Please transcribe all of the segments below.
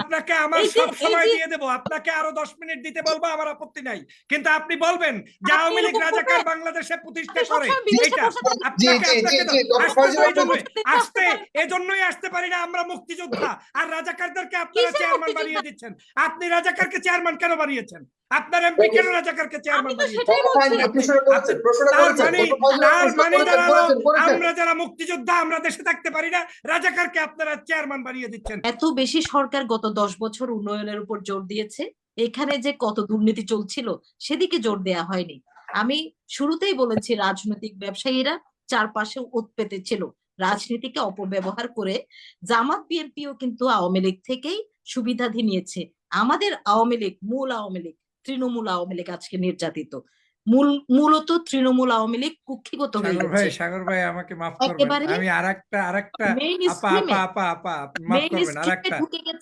আপনাকে আমার সব সময় দিয়ে দেবো। আপনাকে আরও দশ মিনিট দিতে বলব আমার আপত্তি নাই। কিন্তু আপনি বলবেন যে আওয়ামী লীগ রাজাকার বাংলাদেশে প্রতিষ্ঠা করে। থাকেন। আপনাকে আপনাকে আসতে এই জন্যই- আসতে এজন্যই আসতে পারি না আমরা মুক্তিযোদ্ধা। আর রাজাকারদেরকে আপনারা চেয়ারম্যান বানিয়ে দিচ্ছেন। আপনি রাজাকারকে চেয়ারম্যান কেন বানিয়েছেন? আপনার এমপি কেন রাজাকারকে চেয়ারম্যান তার মানে দাঁড়াল। আমরা যারা মুক্তিযোদ্ধা আমরা দেশে থাকতে পারি না। রাজাকারকে আপনারা চেয়ারম্যান বানিয়ে দিচ্ছেন। এত বেশি সরকার গত দশ বছর উন্নয়নের উপর জোর দিয়েছে। এখানে যে কত দুর্নীতি চলছিল, সেদিকে জোর দেয়া হয়নি। আমি শুরুতেই বলেছি, রাজনৈতিক ব্যবসায়ীরা চারপাশে উৎপেতে ছিল রাজনীতিকে অপব্যবহার করে জামাত, বিএনপিও কিন্তু আওয়ামী লীগ থেকেই সুবিধাধি নিয়েছে। আমাদের আওয়ামী লীগ, মূল আওয়ামী লীগ, তৃণমূল আওয়ামী লীগ আজকে নির্যাতিত। মূল মূলত তৃণমূল আওয়ামী লীগ কুক্ষিগত হয়ে সাগর ভাই সাগর ভাই আমাকে মাফ করবেন। আমি আরেকটা আরেকটা আপা আপা আপা আপা মাফ করবেন। আরেকটা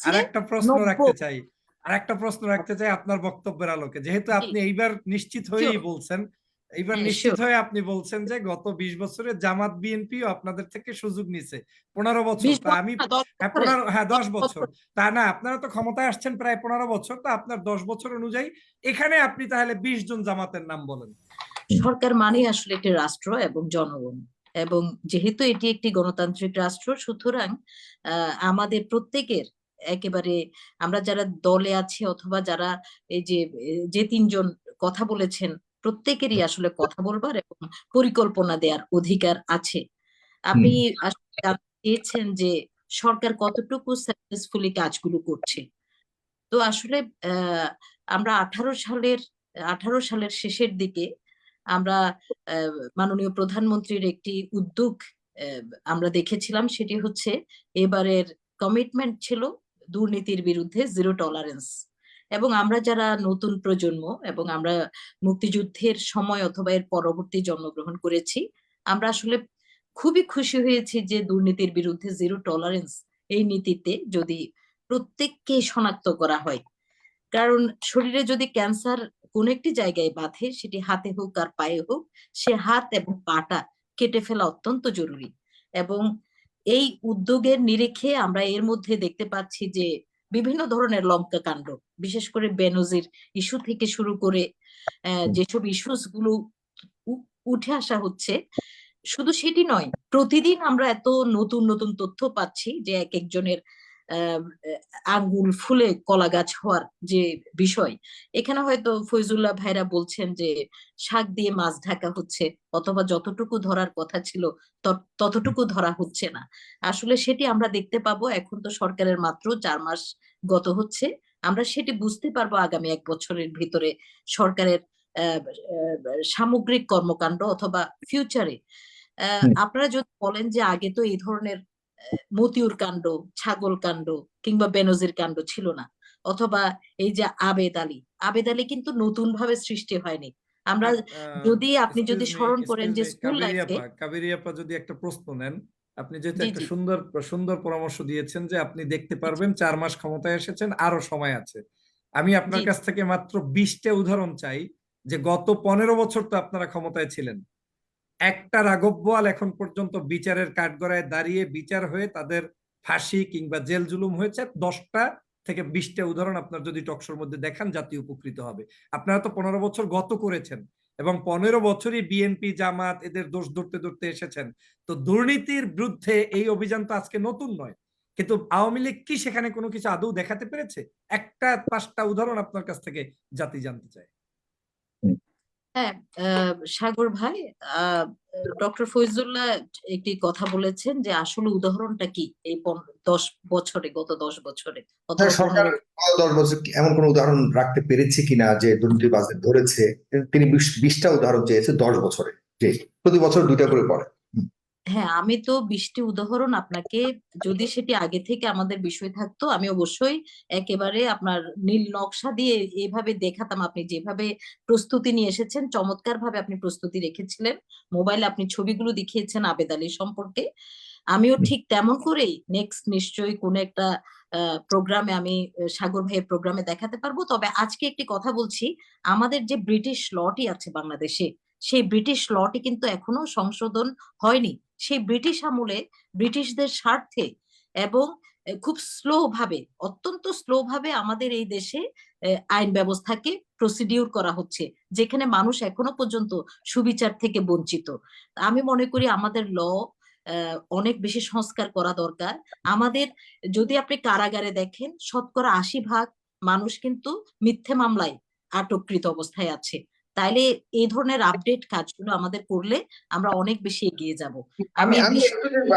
আরেকটা প্রশ্ন রাখতে চাই। আরেকটা প্রশ্ন রাখতে চাই আপনার বক্তব্যের আলোকে। যেহেতু আপনি এইবার নিশ্চিত হয়েই বলছেন এইবার হ্যাঁ, নিশ্চিত. হয়ে আপনি বলছেন যে গত বিশ বছরে জামাত বিএনপিও আপনাদের থেকে সুযোগ নিছে। পনেরো বছর তা আমি হ্যাঁ পনেরো হ্যাঁ দশ বছর। তা না আপনারা তো ক্ষমতায় আসছেন প্রায় পনেরো বছর তা আপনার দশ বছর অনুযায়ী এখানে আপনি তাহলে বিশ জন জামাতের নাম বলেন। সরকার মানে আসলে একটি রাষ্ট্র এবং জনগণ। এবং যেহেতু এটি একটি গণতান্ত্রিক রাষ্ট্র সুতরাং আহ, আমাদের প্রত্যেকের একেবারে আমরা যারা দলে আছি অথবা যারা এই যে যে তিনজন কথা বলেছেন প্রত্যেকেরই আসলে কথা বলবার এবং পরিকল্পনা দেওয়ার অধিকার আছে। আপনি চেয়েছেন যে সরকার কতটুকু সাকসেসফুলি কাজগুলো করছে। তো আসলে আমরা আঠারো সালের আঠারো সালের শেষের দিকে আমরা মাননীয় প্রধানমন্ত্রীর একটি উদ্যোগ আমরা দেখেছিলাম সেটি হচ্ছে এবারের কমিটমেন্ট ছিল দুর্নীতির বিরুদ্ধে জিরো টলারেন্স এবং আমরা যারা নতুন প্রজন্ম এবং আমরা মুক্তিযুদ্ধের সময় অথবা এর পরবর্তী জন্মগ্রহণ করেছি, আমরা আসলে খুবই খুশি হয়েছি যে দুর্নীতির বিরুদ্ধে জিরো টলারেন্স এই নীতিতে যদি প্রত্যেককে শনাক্ত করা হয়। কারণ শরীরে যদি ক্যান্সার কোন একটি জায়গায় বাঁধে, সেটি হাতে হোক আর পায়ে হোক, সে হাত এবং পাটা কেটে ফেলা অত্যন্ত জরুরি। এবং এই উদ্যোগের নিরিখে আমরা এর মধ্যে দেখতে পাচ্ছি যে বিভিন্ন ধরনের লঙ্কা কাণ্ড বিশেষ করে বেনজির ইস্যু থেকে শুরু করে আহ, যেসব ইস্যুসগুলো উঠে আসা হচ্ছে শুধু সেটি নয় প্রতিদিন আমরা এত নতুন নতুন তথ্য পাচ্ছি যে এক একজনের আঙ্গুল ফুলে কলা গাছ হওয়ার যে বিষয় এখানে হয়তো ফৈজুল্লাহ ভাইরা বলছেন যে শাক দিয়ে মাছ ঢাকা হচ্ছে অথবা যতটুকু ধরার কথা ছিল তত- ততটুকু ধরা হচ্ছে না আসলে সেটি আমরা দেখতে পাবো এখন তো সরকারের মাত্র চার মাস গত হচ্ছে আমরা সেটি বুঝতে পারব আগামী এক বছরের ভিতরে সরকারের সামগ্রিক কর্মকাণ্ড অথবা ফিউচারে। আপনারা যদি বলেন যে আগে তো এই ধরনের মতিউর কাণ্ড ছাগল কাণ্ড কিংবা বেনজির কাণ্ড ছিল না। অথবা এই যে আবেদ আলী আবেদ আলী কিন্তু নতুন ভাবে সৃষ্টি হয়নি। আমরা যদি আপনি যদি স্মরণ করেন যে স্কুল লাইফে আপা, কাবেরী আপা যদি একটা প্রশ্ন নেন আপনি যেহেতু একটা সুন্দর সুন্দর পরামর্শ দিয়েছেন যে আপনি দেখতে পারবেন চার মাস ক্ষমতায় এসেছেন আরও সময় আছে। আমি আপনার কাছ থেকে মাত্র বিশটা উদাহরণ চাই যে গত পনেরো বছর তো আপনারা ক্ষমতায় ছিলেন। একটা রাঘব বোয়াল এখন পর্যন্ত বিচারের কাঠগড়ায় দাঁড়িয়ে বিচার হয়ে তাদের ফাঁসি কিংবা জেল জুলুম হয়েছে। দশটা থেকে বিশটা উদাহরণ আপনার যদি টকশোর মধ্যে দেখান, জাতি উপকৃত হবে। আপনারা তো পনেরো বছর গত করেছেন এবং পনেরো বছরই বিএনপি জামাত এদের দোষ ধরতে ধরতে এসেছেন। তো দুর্নীতির বিরুদ্ধে এই অভিযান তো আজকে নতুন নয়। কিন্তু আওয়ামী লীগ কি সেখানে কোনো কিছু আদৌ দেখাতে পেরেছে? একটা পাঁচটা উদাহরণ আপনার কাছ থেকে জাতি জানতে চায়। হ্যাঁ সাগর ভাই ডক্টর ফৈজুল্লাহ একটি কথা বলেছেন যে আসলে উদাহরণটা কি এই দশ বছরে গত দশ বছরে? হ্যাঁ, সরকার দশ বছর এমন কোন উদাহরণ রাখতে পেরেছে কিনা যে দুর্নীতিবাজদের ধরেছে? তিনি বিশ- বিশটা উদাহরণ চেয়েছে দশ বছরে যে প্রতি বছর দুইটা করে পড়ে। হ্যাঁ আমি তো বৃষ্টি উদাহরণ আপনাকে যদি সেটি আগে থেকে আমাদের বিষয় থাকতো আমি অবশ্যই একেবারে আপনার নীল নকশা দিয়ে এইভাবে দেখাতাম। আপনি যেভাবে প্রস্তুতি নিয়ে এসেছেন চমৎকার ভাবে আপনি প্রস্তুতি রেখেছিলেন। মোবাইলে আপনি ছবিগুলো দেখিয়েছেন আবেদ আলী সম্পর্কে। আমিও ঠিক তেমন করেই নেক্সট নিশ্চয়ই কোনো একটা প্রোগ্রামে আমি সাগর ভাইয়ের প্রোগ্রামে দেখাতে পারব। তবে আজকে একটি কথা বলছি আমাদের যে ব্রিটিশ লটি আছে বাংলাদেশে সেই ব্রিটিশ লটি কিন্তু এখনও সংশোধন হয়নি। সেই ব্রিটিশ আমলে ব্রিটিশদের স্বার্থে এবং খুব স্লো ভাবে, অত্যন্ত স্লো ভাবে আমাদের এই দেশে আইন ব্যবস্থাকে প্রসিডিউর করা হচ্ছে, যেখানে মানুষ এখনও পর্যন্ত সুবিচার থেকে বঞ্চিত। আমি মনে করি আমাদের ল অনেক বেশি সংস্কার করা দরকার। আমাদের, যদি আপনি কারাগারে দেখেন, শতকরা আশি ভাগ মানুষ কিন্তু মিথ্যে মামলায় আটককৃত অবস্থায় আছে। তাইলে এই ধরনের আপডেট কাজগুলো আমাদের করলে আমরা অনেক বেশি এগিয়ে যাব। আমি আমি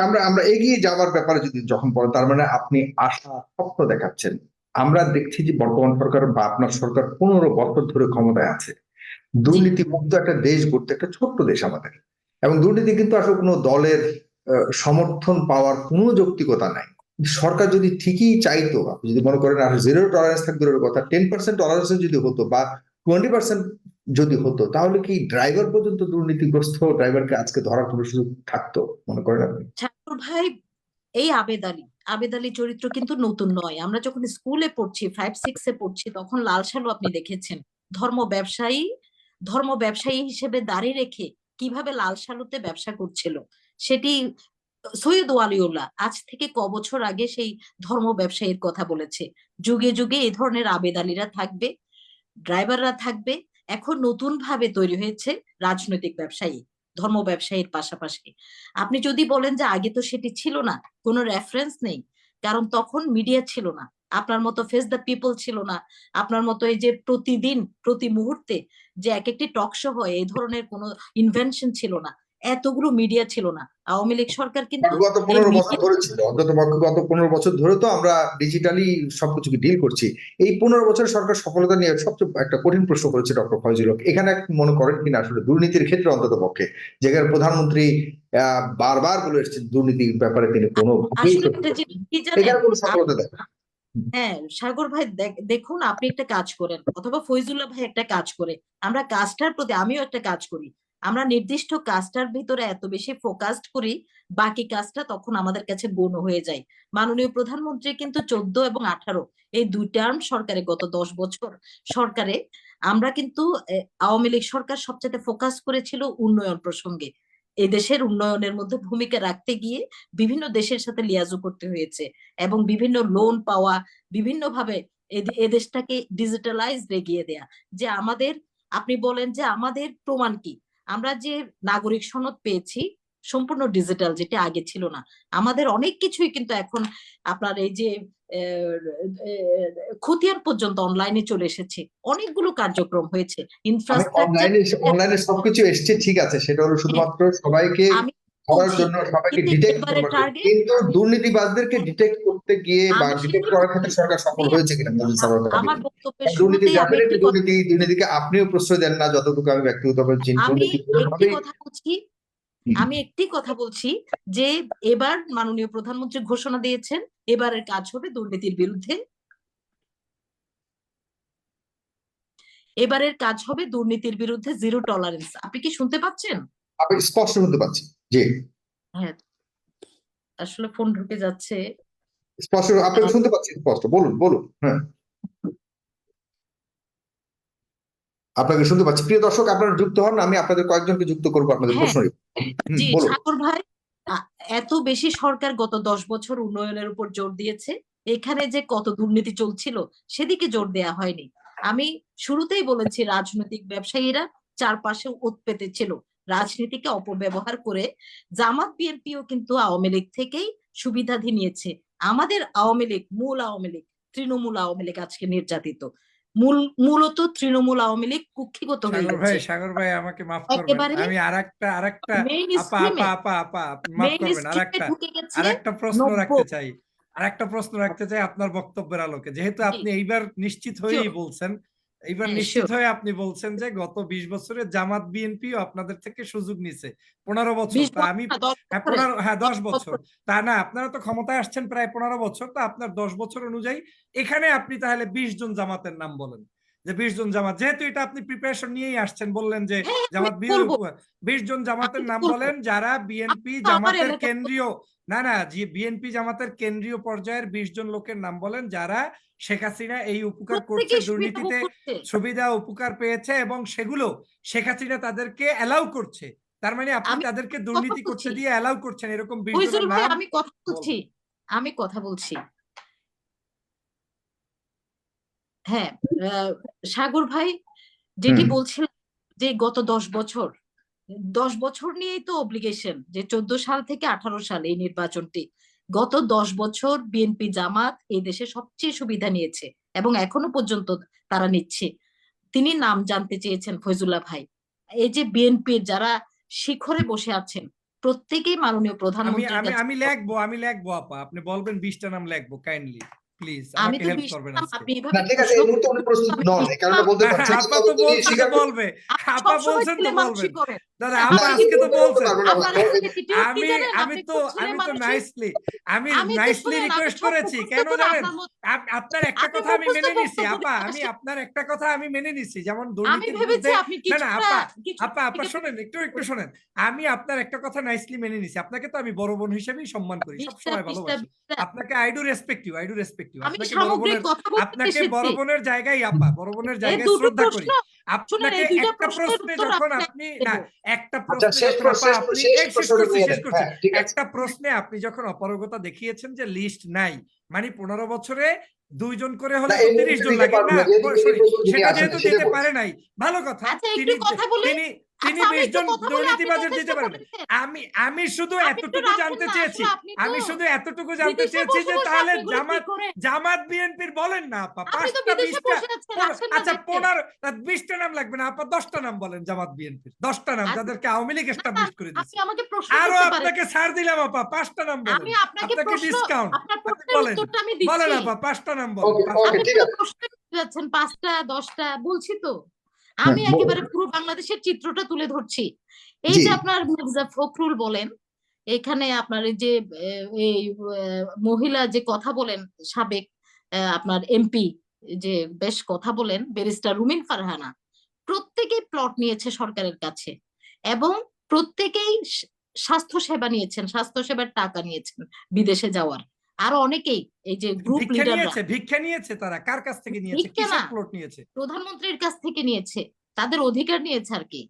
আমরা আমরা এগিয়ে যাওয়ার ব্যাপারে যদি যখন বলেন তার মানে আপনি আশা স্বপ্ন দেখাচ্ছেন। আমরা দেখছি যে বর্তমান সরকার বা আপনার সরকার পনেরো বছর ধরে ক্ষমতায় আছে। দুর্নীতি মুক্ত একটা দেশ করতে একটা ছোট্ট দেশ আমাদের। এবং দুর্নীতি কিন্তু আসলে কোনো দলের সমর্থন পাওয়ার কোনো যৌক্তিকতা নাই। সরকার যদি ঠিকই চাইতো আপনি যদি মনে করেন আর জিরো টলারেন্স থাকবে কথা টেন পার্সেন্ট টলারেন্স যদি হতো বা টোয়েন্টি পার্সেন্ট যদি হতো, তাহলে কি ড্রাইভার পর্যন্ত দুর্নীতিগ্রস্ত ড্রাইভারকে আজকে ধরার কোনো সুযোগ থাকতো, মনে করেন আপনি? ঠাকুর ভাই, এই আবেদ আলী আবেদ আলী চরিত্র কিন্তু নতুন নয়। আমরা যখন স্কুলে পড়ছি ফাইভ সিক্স এ পড়ছি, তখন লাল সালু আপনি দেখেছেন। ধর্ম ব্যবসায়ী ধর্ম ব্যবসায়ী হিসেবে দাঁড়িয়ে রেখে কীভাবে লাল সালুতে ব্যবসা করছিল, সেটি সৈয়দ ওয়ালিউল্লাহ আজ থেকে ক বছর আগে সেই ধর্ম ব্যবসায়ীর কথা বলেছে। যুগে যুগে এই ধরনের আবেদ আলীরা থাকবে ড্রাইভাররা থাকবে এখন নতুন ভাবে তৈরি হয়েছে রাজনৈতিক ব্যবসায়ী, ধর্ম ব্যবসায়ীর পাশাপাশি। আপনি যদি বলেন যে আগে তো সেটি ছিল না, কোনো রেফারেন্স নেই, কারণ তখন মিডিয়া ছিল না। আপনার মতো ফেস দ্য পিপল ছিল না। আপনার মতো এই যে প্রতিদিন, প্রতি মুহূর্তে যে এক একটি টক শো হয়, এই ধরনের কোনো ইনভেনশন ছিল না। এতগুলো মিডিয়া ছিল না। আওয়ামী লীগ সরকার কিন্তু গত পনেরো বছর ধরে ছিল অন্তত গত পনেরো বছর ধরে তো আমরা ডিজিটালি সবকিছুকে ডিল করছি। এই পনেরো বছর সরকার সফলতা নিয়ে সবচেয়ে একটা কঠিন প্রশ্ন করেছে ডক্টর ফয়জুল হক। এখানে মনে করেন কিনা আসলে দুর্নীতির ক্ষেত্রে অন্তত পক্ষে। যেখানে প্রধানমন্ত্রী আহ বারবার বলে এসেছেন দুর্নীতির ব্যাপারে তিনি কোনো সফলতা হ্যাঁ সাগর ভাই দেখ- দেখুন আপনি একটা কাজ করেন। অথবা ফৈজুল্লাহ ভাই একটা কাজ করে। আমরা কাজটার প্রতি আমিও একটা কাজ করি। আমরা নির্দিষ্ট কাজটার ভিতরে এত বেশি ফোকাসড করি, বাকি কাজটা তখন আমাদের কাছে গৌণ হয়ে যায়। মাননীয় প্রধানমন্ত্রী কিন্তু চোদ্দ এবং আঠারো, এই দুই টার্ম সরকারে গত দশ বছর সরকারে আমরা কিন্তু আওয়ামী লীগ সরকার সবচেয়ে ফোকাস করেছিল উন্নয়ন প্রসঙ্গে। এদেশের উন্নয়নের মধ্যে ভূমিকা রাখতে গিয়ে বিভিন্ন দেশের সাথে লিয়াজু করতে হয়েছে এবং বিভিন্ন লোন পাওয়া, বিভিন্নভাবে এদেশটাকে ডিজিটালাইজ এগিয়ে দেয়া। যে আমাদের, আপনি বলেন যে আমাদের প্রমাণ কি? আমরা যে নাগরিক সনদ পেয়েছি সম্পূর্ণ ডিজিটাল যেটা আগে ছিল না। আমাদের অনেক কিছুই কিন্তু এখন আপনার এই যে খতিয়ান পর্যন্ত অনলাইনে চলে এসেছে। অনেকগুলো কার্যক্রম হয়েছে। অনলাইনে অনলাইনে সবকিছু এসছে ঠিক আছে। সেটা হলো শুধুমাত্র সবাইকে আমি করার জন্য সবাইকে ডিটেক্ট কিন্তু দুর্নীতিবাজদেরকে ডিটেক্ট করতে গিয়ে বা ডিটেক্ট করার ক্ষেত্রে সরকার সফল হয়েছে কিনা মোদী সরকার দুর্নীতি কথা- দুর্নীতি দুর্নীতিকে আপনিও প্রশ্রয় দেন না যতটুকু আমি ব্যক্তিগতভাবে চিনি আমি দুর্নীতি একটি কথা বলছি আমি একটি কথা বলছি যে এবার মাননীয় প্রধানমন্ত্রী ঘোষণা দিয়েছেন এবারের কাজ হবে দুর্নীতির বিরুদ্ধে। এবারের কাজ হবে দুর্নীতির বিরুদ্ধে জিরো টলারেন্স। আপনি কি শুনতে পাচ্ছেন? আমি স্পষ্ট শুনতে পাচ্ছি। জি। হ্যাঁ। আসলে ফোন ঢুকে যাচ্ছে। স্পষ্ট আপনাকে শুনতে পাচ্ছি স্পষ্ট বলুন বলুন হ্যাঁ। আপনাকে শুনতে পাচ্ছি। প্রিয় দর্শক আপনারা যুক্ত হন আমি আপনাদের কয়েকজনকে যুক্ত করব আপনাদের হ্যাঁ। প্রশ্ন জি ঠাকুর ভাই এত বেশি সরকার গত দশ বছর উন্নয়নের উপর জোর দিয়েছে। এখানে যে কত দুর্নীতি চলছিল সেদিকে জোর দেয়া হয়নি। আমি শুরুতেই বলেছি রাজনৈতিক ব্যবসায়ীরা চারপাশে উৎপেতে ছিল। রাজনীতিকে অপব্যবহার করে জামাত বিএনপিও কিন্তু আওয়ামী লীগ থেকেই সুবিধাধি নিয়েছে। আমাদের আওয়ামী লীগ মূল আওয়ামী লীগ তৃণমূল আওয়ামী লীগ আজকে নির্যাতিত। মূল মূলত তৃণমূল আওয়ামী লীগ কুক্ষিগত হয়ে সাগর ভাই গেছে সাগর ভাই আমাকে মাফ করবেন। আমি আরেকটা আরেকটা আপা আপা আপা আপা মাফ করবেন। আরেকটা আরেকটা প্রশ্ন রাখতে চাই। আরেকটা প্রশ্ন রাখতে চাই আপনার বক্তব্যের আলোকে। যেহেতু আপনি এইবার নিশ্চিত হয়েই বলছেন এইবার হ্যাঁ, নিশ্চিত হয়ে আপনি বলছেন যে গত বিশ বছরে জামাত বিএনপিও আপনাদের থেকে সুযোগ নিছে। পনেরো বছর তা আমি হ্যাঁ পনেরো হ্যাঁ দশ বছর। তা না আপনারা তো ক্ষমতায় আসছেন প্রায় পনেরো বছর তা আপনার দশ বছর অনুযায়ী এখানে আপনি তাহলে বিশ জন জামাতের নাম বলেন। যে বিশ জন জামাত যেহেতু এটা আপনি প্রিপারেশন নিয়েই আসছেন বললেন যে হ্যাঁ, জামাত। বিশ জন জামাতের নাম বলেন যারা বিএনপি জামাতের কেন্দ্রীয় না না জি বিএনপি জামাতের কেন্দ্রীয় পর্যায়ের বিশ জন লোকের নাম বলেন যারা শেখ হাসিনা এই উপকার করছে দুর্নীতিতে সুবিধা উপকার পেয়েছে এবং সেগুলো শেখ হাসিনা তাদেরকে অ্যালাউ করছে। তার মানে আপনি তাদেরকে দুর্নীতি করতে দিয়ে অ্যালাউ করছেন এরকম আমি কথা বলছি। আমি কথা বলছি। হ্যাঁ আহ, সাগর ভাই যেটি। বলছিলেন যে গত দশ বছর দশ বছর নিয়েই তো অব্লিগেশন যে চোদ্দ সাল থেকে আঠারো সাল এই নির্বাচনটি। গত দশ বছর বিএনপি জামাত এই দেশে সবচেয়ে সুবিধা নিয়েছে এবং এখনও পর্যন্ত তারা নিচ্ছে। তিনি নাম জানতে চেয়েছেন ফয়জুল্লাহ ভাই। এই যে বিএনপির যারা শিখরে বসে আছেন প্রত্যেকেই মাননীয় কাছে আমি লেখবো আমি লেখবো আপা। আপনি বলবেন বিশটা নাম লেখবো কাইন্ডলি প্লিজ আমি আমাকে তো হেল্প করবেন আপনি এভাবে ঠিক আছে এই মুহূর্তে উনি নন এই কারণে বলতে আপা তো তিনি বলছে বলবে। আপা বলছেন তো ছেলেমানুষি দাদা আপা আজকে তো বলছেন। আপনার বলতে- attitude কি আমি আমি তো আমি তো নাইসলি আমি আমি নাইসলি রিকোয়েস্ট করেছি। কেন জানেন? আপনার মতো- আপ- আপনার একটা কথা আমি মেনে নিছি। আপা আমি আপনার একটা কথা আমি মেনে নিছি। যেমন আমি দুর্নীতির ভেবেছি বিরুদ্ধে আপনি না না আপা আপা আপা শোনেন একটু একটু শোনেন। আমি আপনার একটা কথা নাইসলি মেনে নিছি। আপনাকে তো আমি বড় বোন হিসেবেই সম্মান করি সবসময় ভালোবাসি আপনাকে I do respect you I do respect আপনাকে বড় বোনের আপনাকে বড় বোনের জায়গায় আপা বড় বোনের জায়গায় শ্রদ্ধা করি। আপনাকে একটা প্রশ্নে যখন আপনি না একটা আচ্ছা প্রশ্নে আপনি হ্যাঁ একটা প্রশ্নে আপনি যখন অপারগতা দেখিয়েছেন যে লিস্ট নাই মানে পনেরো বছরে দুইজন করে হলে তিরিশ জন লাগে না? সেটা যেহেতু দিতে পারে নাই ভালো কথা। আচ্ছা, তিনি। তিনি আচ্ছা, বিশ জন দুর্নীতিবাজের দিতে আমি আমি শুধু এতটুকু জানতে চেয়েছি। আমি শুধু এতটুকু জানতে চেয়েছি যে তাহলে জামাত? জামাত বিএনপির বলেন না আপা পাঁচটা বিশটা আচ্ছা। পনেরো বিশটা নাম লাগবে না আপা দশটা নাম বলেন জামাত বিএনপির দশটা নাম আচ্ছা। যাদেরকে আওয়ামী লীগ এস্টাবলিশ করে দিচ্ছে আরও আপনাকে ছাড় দিলাম আপা পাঁচটা নাম বলেন। আপনাকে আপনাকে ডিসকাউন্ট আপনার বলেন। বলেন আপা পাঁচটা নাম বলেন। পাঁচটা দশটা বলছি তো। আমি হুম, বলুন। একেবারে পুরো বাংলাদেশের চিত্রটা তুলে ধরছি। এই যে আপনার মির্জা ফখরুল বলেন এখানে আপনার এই যে এই মহিলা যে কথা বলেন সাবেক আপনার এমপি যে বেশ কথা বলেন ব্যারিস্টার রুমিন ফারহানা প্রত্যেকেই প্লট নিয়েছে সরকারের কাছে এবং প্রত্যেকেই স্বাস্থ্য সেবা নিয়েছেন স্বাস্থ্য সেবার টাকা নিয়েছেন বিদেশে যাওয়ার। আরও অনেকেই এই যে গ্রুপ ভিক্ষা লিডাররা নিয়েছে ভিক্ষা নিয়েছে তারা। কার কাছ থেকে নিয়েছে? কিসের প্লট নিয়েছে? প্রধানমন্ত্রীর কাছ থেকে নিয়েছে। তাদের অধিকার নিয়েছে আর কি।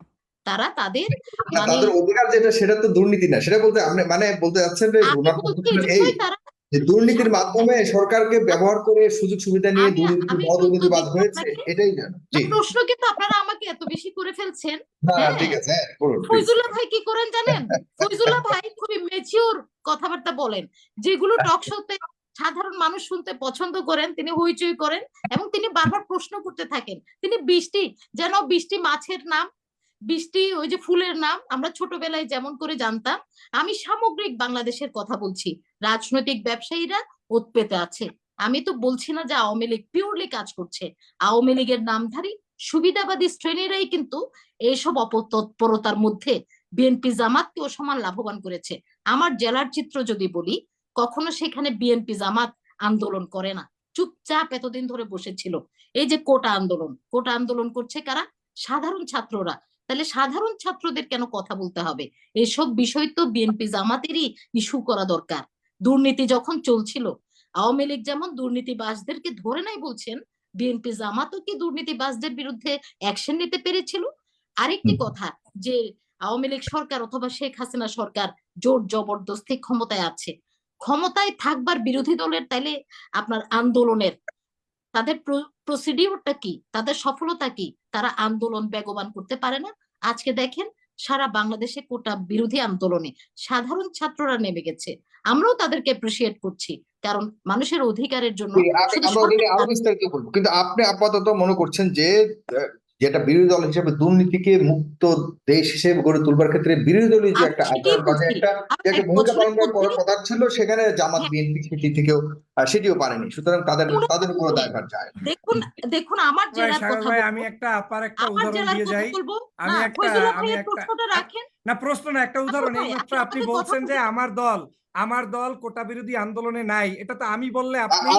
তারা তাদের মানে তাদের অধিকার যেটা সেটা তো দুর্নীতি না। সেটা বলতে আপনি মানে বলতে যাচ্ছেন যে তারা যে দুর্নীতির মাধ্যমে সরকারকে ব্যবহার করে সুযোগ সুবিধা নিয়ে দুর্নীতি উত্তর হয়েছে এটাই না, প্রশ্ন কিন্তু আপনারা আমাকে এত বেশি করে ফেলছেন। হ্যাঁ। ঠিক আছে হ্যাঁ। ফৈজুল্লাহ ভাই কি করেন জানেন? ফৈজুল্লাহ ভাই খুবই মেচিওর কথাবার্তা বলেন। যেগুলো টক শোতে সাধারণ মানুষ শুনতে পছন্দ করেন তিনি হইচই করেন এবং তিনি বারবার প্রশ্ন করতে থাকেন। তিনি বৃষ্টি যেন বৃষ্টি মাছের নাম বৃষ্টি, ওই যে ফুলের নাম, আমরা ছোটবেলায় যেমন করে জানতাম, আমি সামগ্রিক বাংলাদেশের কথা বলছি। রাজনৈতিক ব্যবসায়ীরা উৎপেতে আছে। আমি তো বলছি না যে আওয়ামী লীগ পিওরলি কাজ করছে। আওয়ামী লীগের নামধারী সুবিধাবাদী শ্রেণীরাই কিন্তু এইসব অপতৎপরতার মধ্যে বিএনপি জামাতকেও সমান লাভবান করেছে। আমার জেলার চিত্র যদি বলি, কখনো সেখানে বিএনপি জামাত আন্দোলন করে না। চুপচাপ এতদিন ধরে বসেছিল। এই যে কোটা আন্দোলন কোটা আন্দোলন করছে কারা? সাধারণ ছাত্ররা। তাহলে সাধারণ ছাত্রদের কেন কথা বলতে হবে? এসব বিষয় তো বিএনপি জামাতেরই ইস্যু করা দরকার। দুর্নীতি যখন চলছিল আওয়ামী লীগ যেমন দুর্নীতিবাজদেরকে ধরে নাই বলছেন বিএনপি জামাতও কি দুর্নীতিবাজদের বিরুদ্ধে অ্যাকশন নিতে পেরেছিল? আরেকটি কথা যে আওয়ামী লীগ সরকার অথবা শেখ হাসিনা সরকার জোর জবরদস্তি ক্ষমতায় আছে। ক্ষমতায় থাকবার বিরোধী দলের তাইলে আপনার আন্দোলনের তাদের প্রসিডিউরটা কি? তাদের সফলতা কি? তারা আন্দোলন বেগবান করতে পারে না? আজকে দেখেন সারা বাংলাদেশে কোটা বিরোধী আন্দোলনে সাধারণ ছাত্ররা নেমে গেছে। আমরাও তাদেরকে অ্যাপ্রিসিয়েট করছি কারণ মানুষের অধিকারের জন্য কিন্তু আপনি আপাতত মনে করছেন যে যেটা বিরোধী দল হিসেবে দুর্নীতিকে মুক্ত দেশ হিসেবে গড়ে তুলবার ক্ষেত্রে বিরোধী দলীয় যে একটা। একটা একটা ভূমিকা পালন করার কথা ছিল সেখানে জামাত হ্যাঁ। বিএনপি সেটি থেকেও সেটিও পারেনি। সুতরাং তাদের তাদের উপর দায়ভার যায়। দেখুন দেখুন আমার ভাই জেলার কথা আমি একটা আপার একটা উদাহরণ দিয়ে যাই। আমি না একটা- আমি একটা- না প্রশ্ন না একটা উদাহরণ। ভাই, এইমাত্র আপনি বলছেন যে আমার দল আমার দল কোটা বিরোধী আন্দোলনে নাই। এটা তো আমি বললে আপনি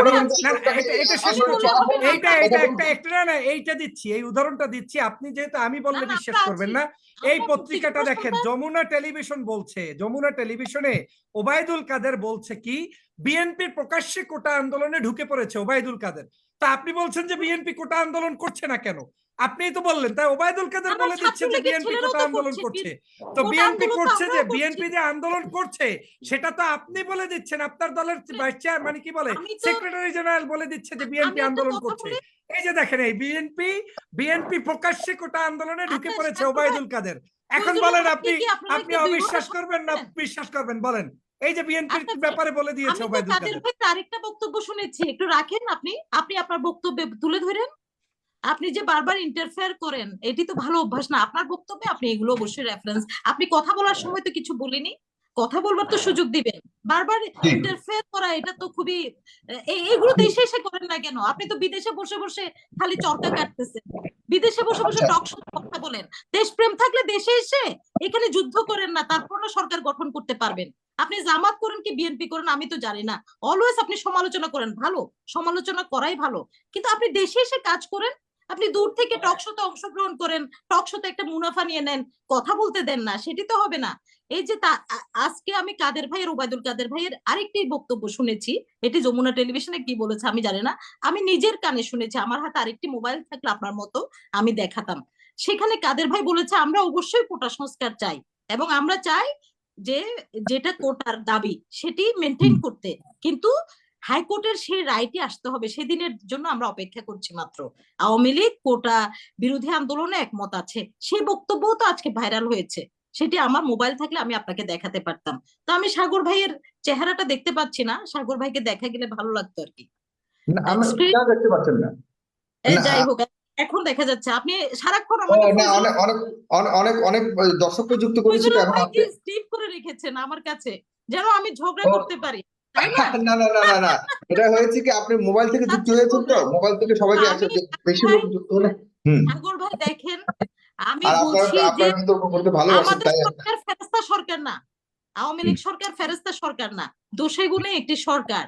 এটা- শেষ করছি। এইটা এটা একটা একটা না না এইটা দিচ্ছি। এই উদাহরণটা দিচ্ছি। আপনি যেহেতু আমি বললে বিশ্বাস করবেন না। এই পত্রিকাটা দেখেন যমুনা টেলিভিশন বলছে। যমুনা টেলিভিশনে ওবায়দুল কাদের বলছে কি বিএনপি প্রকাশ্যে কোটা আন্দোলনে ঢুকে পড়েছে ওবায়দুল কাদের। তা আপনি বলছেন যে বিএনপি কোটা আন্দোলন করছে না কেন? আপনিই তো বললেন তাই ওবায়দুল কাদের বলে দিচ্ছে যে বিএনপি কোটা আন্দোলন করছে, তো বিএনপি করছে যে বিএনপি যে আন্দোলন করছে সেটা তো আপনি বলে দিচ্ছেন আপনার দলের ভাইস চেয়ার মানে কি বলে সেক্রেটারি জেনারেল বলে দিচ্ছে যে বিএনপি আন্দোলন করছে। এই যে দেখেন এই বিএনপি বিএনপি প্রকাশ্যে কোটা আন্দোলনে ঢুকে পড়েছে ওবায়দুল কাদের। এখন বলেন আপনি আপনি অবিশ্বাস করবেন না বিশ্বাস করবেন? বলেন। এই যে বিএনপির আচ্ছা, ব্যাপারে বলে দিয়েছে ওবায়দুল কাদের। আরেকটা বক্তব্য শুনেছি। একটু রাখেন আপনি। আপনি আপনার বক্তব্য তুলে ধরেন। আপনি যে বারবার ইন্টারফেয়ার করেন এটি তো ভালো অভ্যাস না। আপনার বক্তব্যে আপনি এগুলো অবশ্যই রেফারেন্স আপনি কথা বলার সময় তো কিছু বলিনি। কথা বলবার তো সুযোগ দিবেন। বারবার ইন্টারফেয়ার করা এটা তো খুবই এইগুলো দেশে এসে করেন না কেন? আপনি তো বিদেশে বসে বসে খালি চর্চা কাটতেছেন। বিদেশে বসে বসে আচ্ছা। টক শো কথা বলেন। দেশপ্রেম থাকলে দেশে এসে এখানে যুদ্ধ করেন না তারপর না সরকার গঠন করতে পারবেন। আপনি জামাত করেন কি বিএনপি করেন আমি তো জানি না। অলওয়েজ আপনি সমালোচনা করেন ভালো। সমালোচনা করাই ভালো। কিন্তু আপনি দেশে এসে কাজ করেন আপনি দূর থেকে টক শোতে অংশগ্রহণ করেন টক শোতে একটা মুনাফা নিয়ে নেন কথা বলতে দেন না সেটি তো হবে না। এই যে তা আজকে আমি কাদের ভাইয়ের ওবায়দুল কাদের ভাইয়ের আরেকটি বক্তব্য শুনেছি এটি যমুনা টেলিভিশনে কি বলেছে আমি জানি না আমি নিজের কানে শুনেছি আমার হাতে আরেকটি মোবাইল থাকলে আপনার মতো আমি দেখাতাম। সেখানে কাদের ভাই বলেছে আমরা অবশ্যই কোটা সংস্কার চাই এবং আমরা চাই যে যেটা কোটার দাবি সেটি মেনটেন করতে। কিন্তু হাইকোর্টের সেই রায়টি আসতে হবে সেদিনের জন্য আমরা অপেক্ষা করছি মাত্র। আওয়ামী লীগ কোটা বিরোধী আন্দোলনে একমত আছে সেই বক্তব্যও তো আজকে ভাইরাল হয়েছে। সেটি আমার মোবাইল থাকলে আমি আপনাকে দেখাতে পারতাম। তো আমি সাগর ভাইয়ের চেহারাটা দেখতে পাচ্ছি না সাগর ভাইকে দেখা গেলে ভালো লাগতো আর কি। দেখতে পাচ্ছেন না। যাই হোক এখন দেখা যাচ্ছে আপনি সারাক্ষণ আমাকে অনেক অনেক অনেক- অনেক অনেক দর্শককে যুক্ত করেছি এখন আপনি করে রেখেছেন আমার কাছে যেন আমি ঝগড়া করতে পারি। না? না না না না এটা হয়েছে কি আপনি মোবাইল থেকে যুক্ত হয়েছেন তো? মোবাইল থেকে সবাইকে বেশি লোক যুক্ত হলে। হুম। সাগর ভাই দেখেন আমি বলছি যে আপনারা বিতর্ক করতে ভালোবাসেন আমাদের সরকার ফেরেস্তা সরকার না। আওয়ামী লীগ সরকার ফেরেস্তা সরকার না। দোষে গুণে একটি সরকার।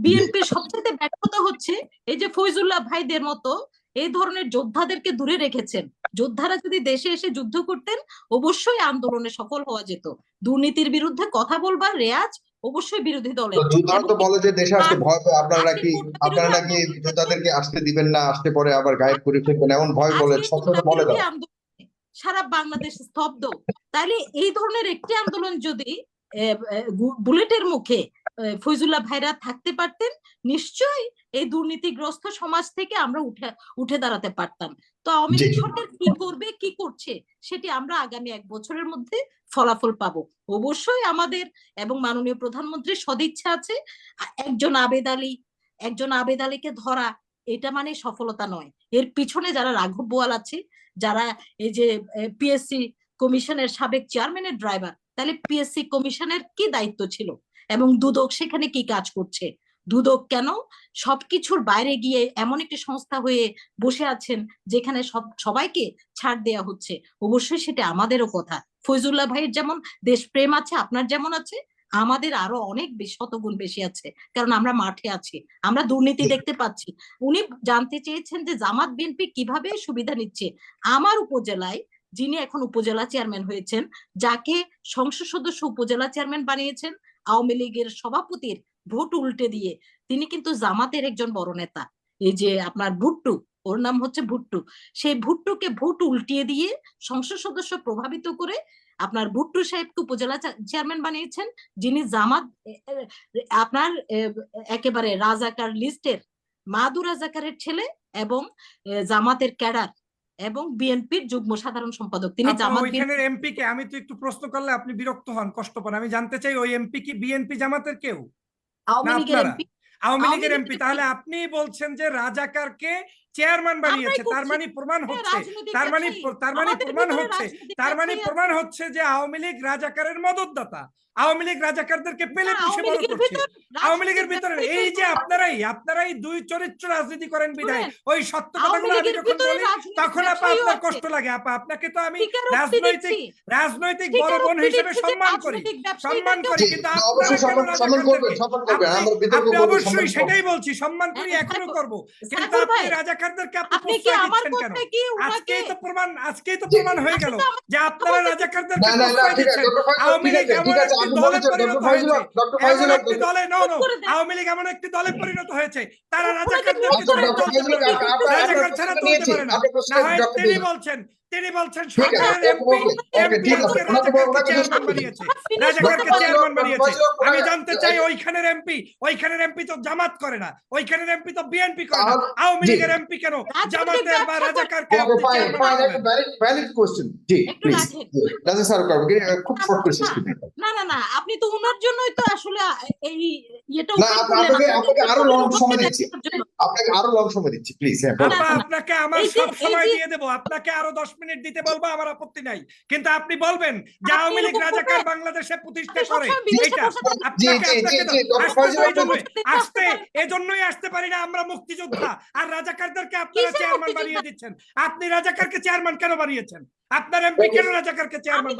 বিএনপির সবচেয়ে ব্যর্থতা হচ্ছে এই যে ফৈজুল্লাহ ভাইদের মতো এই ধরনের যোদ্ধাদেরকে দূরে রেখেছেন। যোদ্ধারা যদি দেশে এসে যুদ্ধ করতেন অবশ্যই আন্দোলনে সফল হওয়া যেত। দুর্নীতির বিরুদ্ধে কথা বলবার রেয়াজ অবশ্যই বিরোধী তো দলের যোদ্ধারা তো বলে যে দেশে আসতে ভয় পায় আপনারা নাকি আপনারা নাকি যোদ্ধাদেরকে আসতে দিবেন না আসতে পরে আবার গায়েব করে ফেলবেন এমন ভয় বলে সবসময় বলে দাও সারা বাংলাদেশ স্তব্ধ। তাইলে এই ধরনের একটি আন্দোলন যদি বুলেটের মুখে ফৈজুল্লাহ ভাইরা থাকতে পারতেন নিশ্চয়ই এই দুর্নীতিগ্রস্ত সমাজ থেকে আমরা উঠে উঠে দাঁড়াতে পারতাম। তো আওয়ামী লীগ সরকার কি করবে কি করছে সেটি আমরা আগামী এক বছরের মধ্যে ফলাফল পাবো। অবশ্যই আমাদের এবং মাননীয় প্রধানমন্ত্রীর সদিচ্ছা আছে একজন আবেদ আলী একজন আবেদ আলীকে ধরা এটা মানে সফলতা নয়। এর পিছনে যারা রাঘব বোয়াল আছে যারা এই যে পিএসসি কমিশনের সাবেক চেয়ারম্যানের ড্রাইভার তাহলে পিএসসি কমিশনের কি দায়িত্ব ছিল? এবং দুদক সেখানে কি কাজ করছে? দুদক কেন? সবকিছুর বাইরে গিয়ে এমন একটি সংস্থা হয়ে বসে আছেন যেখানে সব সবাইকে ছাড় দেয়া হচ্ছে। অবশ্যই সেটা আমাদেরও কথা। ফৈজুল্লাহ ভাইয়ের যেমন দেশপ্রেম আছে আপনার যেমন আছে আমাদের আরও অনেক বেশি শতগুণ বেশি আছে। কারণ আমরা মাঠে আছি আমরা দুর্নীতি দেখতে পাচ্ছি। উনি জানতে চেয়েছেন যে জামাত বিএনপি কীভাবে সুবিধা নিচ্ছে। আমার উপজেলায় যিনি এখন উপজেলা চেয়ারম্যান হয়েছেন যাকে সংসদ সদস্য উপজেলা চেয়ারম্যান বানিয়েছেন আওয়ামী লীগের সভাপতির ভোট উল্টে দিয়ে তিনি কিন্তু জামাতের একজন বড় নেতা। এই যে আপনার ভুট্টু ওর নাম হচ্ছে ভুট্টু। সেই ভুট্টুকে ভোট উল্টিয়ে দিয়ে সংসদ সদস্য প্রভাবিত করে আপনার ভুট্টু সাহেবকে উপজেলা চেয়ারম্যান বানিয়েছেন যিনি জামাত আপনার একেবারে রাজাকার লিস্টের মাদু রাজাকারের ছেলে এবং জামাতের ক্যাডার এবং বিএনপির যুগ্ম সাধারণ সম্পাদক। তিনি জামাত ওইখানের এমপি কে? আমি তো একটু প্রশ্ন করলে আপনি বিরক্ত হন কষ্ট পান। আমি জানতে চাই ওই এমপি কি বিএনপি জামাতের কেউ? আওয়ামী লীগের এমপি আওয়ামী লীগের এমপি তাহলে আপনি বলছেন যে রাজাকারকে চেয়ারম্যান বানিয়েছে তার মানে প্রমাণ হ্যাঁ, হচ্ছে তার মানে তার মানে প্রমাণ হচ্ছে তার মানে প্রমাণ হচ্ছে যে আওয়ামী লীগ রাজাকারের মদতদাতা। আওয়ামী লীগ রাজাকারদেরকে পেলে পুষে বড় করছে আওয়ামী লীগের ভিতরে এই যে আপনারাই আপনারাই দুই চরিত্র রাজনীতি করেন বিধায় ওই সত্য কথাগুলো আমি যখন বলি তখন আপা আপনার কষ্ট লাগে। আপা আপনাকে তো আমি রাজনৈতিক রাজনৈতিক বড় বোন হিসেবে সম্মান করি সম্মান করি কিন্তু অবশ্যই আপনারা সম্মান সম্মান করবেন সম্মান করবেন। আপনি- আমরা বিতর্ক আপনি করব অবশ্যই সম্মান করব। সেটাই বলছি সম্মান করি হ্যাঁ, এখনও করব। কিন্তু আপনি রাজাকার রাজাকারদেরকে আপনি প্রশ্রয় আমার দিচ্ছেন কেন? কি আজকেই তো প্রমাণ আজকেই তো প্রমাণ হয়ে গেল যে আপনারা রাজাকারদেরকে না না না প্রশ্রয় ঠিক আছে দিচ্ছেন। আওয়ামী লীগ এমন একটি দলে পরিণত হয়েছে। এমন একটি দলে নো নো আওয়ামী লীগ এমন একটি দলে পরিণত হয়েছে। তারা রাজাকারদেরকে রাজাকার ছাড়া তুলতে পারে না। না। হয় তিনি বলছেন তিনি বলছেন সরকারের এমপি এমপি চেয়ারম্যান বানিয়েছে রাজাকারকে চেয়ারম্যান বানিয়েছে আমি জানতে চাই ওইখানের এমপি ওইখানের এমপি তো জামাত করে না। ওইখানের এমপি তো বিএনপি করে না। আওয়ামী লীগের এমপি কেন? জামাতের বা রাজাকারকে valid question G please. Raja sir খুব শর্ট শেষ না, না আপনি তো ওনার জন্যই তো আসলে এই না। আপনাকে- আপনাকে আরও long সময় দিচ্ছি। আপনাকে আরও লং সময় দিচ্ছি প্লিজ হ্যাঁ। আপনাকে আমার সব সময় দিয়ে দেবো। আপনাকে আরও দশ মিনিট দিতে বলব আমার আপত্তি নাই। কিন্তু আপনি বলবেন যে আওয়ামী লীগ রাজাকার বাংলাদেশে প্রতিষ্ঠা করে। আপনি- আসতে এজন্যই আসতে পারি না আমরা মুক্তিযোদ্ধা। আর রাজাকারদেরকে আপনারা চেয়ারম্যান বানিয়ে দিচ্ছেন। আপনি রাজাকারকে চেয়ারম্যান কেন বানিয়েছেন আপনার এমপি কেন রাজাকারকে চেয়ারম্যান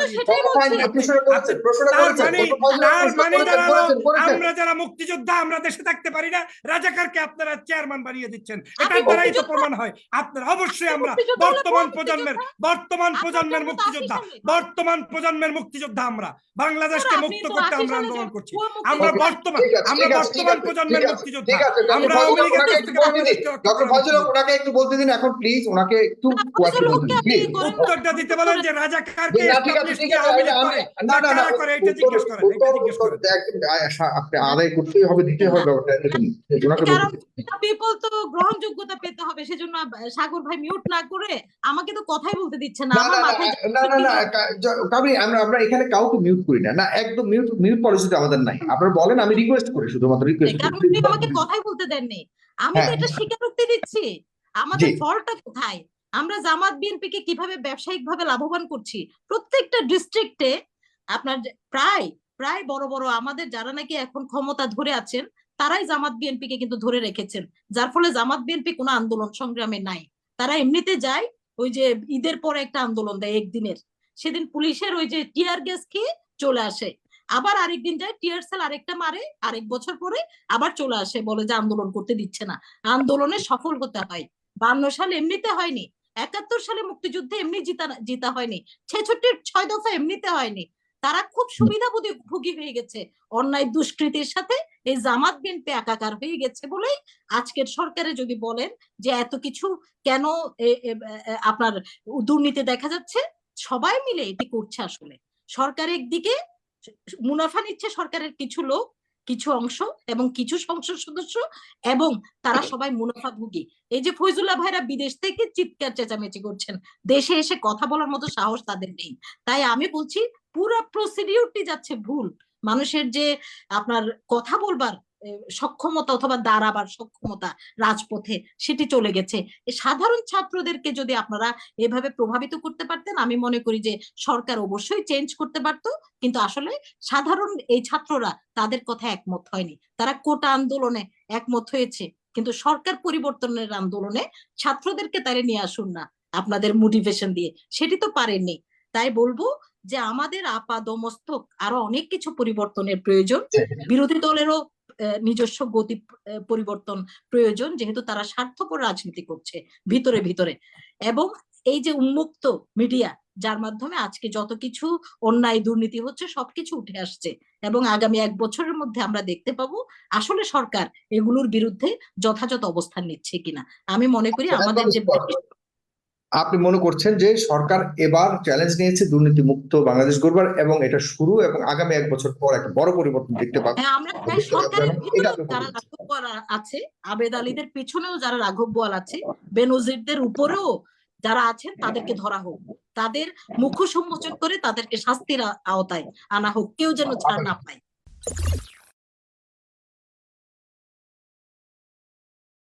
তার মানে তার মানে দাঁড়াল। আমরা যারা মুক্তিযোদ্ধা আমরা দেশে থাকতে পারি না। রাজাকারকে আপনারা চেয়ারম্যান বানিয়ে দিচ্ছেন। এটার দ্বারাই তো প্রমাণ হয়। আপনারা অবশ্যই আমরা বর্তমান প্রজন্মের বর্তমান প্রজন্মের মুক্তিযোদ্ধা। বর্তমান প্রজন্মের মুক্তিযোদ্ধা আমরা। বাংলাদেশকে মুক্ত করতে আমরা আন্দোলন করছি। আমরা বর্তমান আমরা বর্তমান প্রজন্মের মুক্তিযোদ্ধা। আমরা ওনাকে একটু বলতে দিন। ডক্টর করার ওনাকে একটু বলতে দিন। এখন প্লিজ ওনাকে একটু। উত্তরটা দিতে বলেন যে রাজাকারকে না, ঠিক আছে, establish ঠিক কি আছে, আওয়ামী লীগ আমি- না, না, না, করে এটা জিজ্ঞেস করেন এটা জিজ্ঞেস করেন আপনি আদায় করতেই হবে দিতে হবে। পিপল তো গ্রহণযোগ্যতা পেতে হবে সেজন্য সাগর ভাই মিউট না করে আমাকে তো কথাই বলতে দিচ্ছে না না আমার না না মাথায় না না না কাবি আমরা আমরা এখানে কাউকে মিউট করি না না একদম মিউট মিউট পলিসিতে আমাদের নাই আপনারা বলেন আমি রিকোয়েস্ট করি শুধুমাত্র রিকোয়েস্ট আপনি আমাকে কথাই বলতে দেননি আমি তো হ্যাঁ। এটা স্বীকারোক্তি দিচ্ছি আমাদের। ফলটা কোথায় আমরা জামাত বিএনপি কে কীভাবে ব্যবসায়িক ভাবে লাভবান করছি? প্রত্যেকটা ডিস্ট্রিক্টে আপনার প্রায় প্রায় বড় বড় আমাদের যারা নাকি এখন ক্ষমতা ধরে আছেন, তারাই জামাত বিএনপি কে কিন্তু ধরে রেখেছেন। যার ফলে জামাত বিএনপি কোনো আন্দোলন সংগ্রামে নাই। তারা এমনিতে যায় ওই যে ঈদের পরে একটা আন্দোলন দেয় একদিনের। সেদিন পুলিশের ওই যে টিয়ার গ্যাস খেয়ে চলে আসে। আবার আরেকদিন যায় টিয়ার সেল আরেকটা মারে, আরেক বছর পরে আবার চলে আসে, বলে যে আন্দোলন করতে দিচ্ছে না। আন্দোলনে সফল হতে হয় বান্ন সাল এমনিতে হয়নি। একাত্তর সালে মুক্তিযুদ্ধে এমনি জিতা জিতা হয়নি। ছেষট্টির ছয় দফা এমনিতে হয়নি। তারা খুব সুবিধাভোগী ভোগী হয়ে গেছে। অন্যায় দুষ্কৃতির সাথে এই জামাত বিএনপি একাকার হয়ে গেছে বলেই আজকের সরকারে যদি বলেন যে এত কিছু কেন আপনার দুর্নীতি দেখা যাচ্ছে, সবাই মিলে এটি করছে আসলে। সরকারের দিকে মুনাফা নিচ্ছে সরকারের কিছু লোক কিছু অংশ এবং কিছু সংসদ সদস্য এবং তারা সবাই মুনাফাভোগী। এই যে ফৈজুল্লাহ ভাইরা বিদেশ থেকে চিৎকার চেঁচামেচি করছেন দেশে এসে কথা বলার মতো সাহস তাদের নেই। তাই আমি বলছি পুরো প্রসিডিউরটি যাচ্ছে ভুল। মানুষের যে আপনার কথা বলবার সক্ষমতা অথবা দাঁড়াবার সক্ষমতা রাজপথে সেটি চলে গেছে। সাধারণ ছাত্রদেরকে যদি আপনারা এভাবে প্রভাবিত করতে পারতেন আমি মনে করি যে সরকার অবশ্যই চেঞ্জ করতে পারতো কিন্তু আসলে সাধারণ এই ছাত্ররা তাদের কথা একমত হয়নি। তারা কোটা আন্দোলনে একমত হয়েছে কিন্তু সরকার পরিবর্তনের আন্দোলনে ছাত্রদেরকে তারে নিয়ে আসুন না আপনাদের মোটিভেশন দিয়ে। সেটি তো পারেননি। তাই বলব যে আমাদের আপাদমস্তক আরও অনেক কিছু পরিবর্তনের প্রয়োজন। বিরোধী দলেরও নিজস্ব গতি পরিবর্তন প্রয়োজন যেহেতু তারা স্বার্থপর রাজনীতি করছে ভিতরে ভিতরে। এবং এই যে উন্মুক্ত মিডিয়া যার মাধ্যমে আজকে যত কিছু অন্যায় দুর্নীতি হচ্ছে সবকিছু উঠে আসছে। এবং আগামী এক বছরের মধ্যে আমরা দেখতে পাবো আসলে সরকার এগুলোর বিরুদ্ধে যথাযথ অবস্থান নিচ্ছে কিনা। আমি মনে করি আমাদের যে আপনি মনে করছেন যে সরকার এবার চ্যালেঞ্জ নিয়েছে দুর্নীতি মুক্ত বাংলাদেশ গড়বার এবং এটা শুরু এবং আগামী এক বছর পর একটা বড় পরিবর্তন দেখতে পাবো হ্যাঁ আছে আবেদ আলীদের পিছনেও যারা রাঘব বোয়াল আছে বেনজিরদের উপরেও যারা আছেন তাদেরকে ধরা হোক। তাদের মুখ সম্মোচন করে তাদেরকে শাস্তির আওতায় আনা হোক কেউ যেন ছাড় না পায়।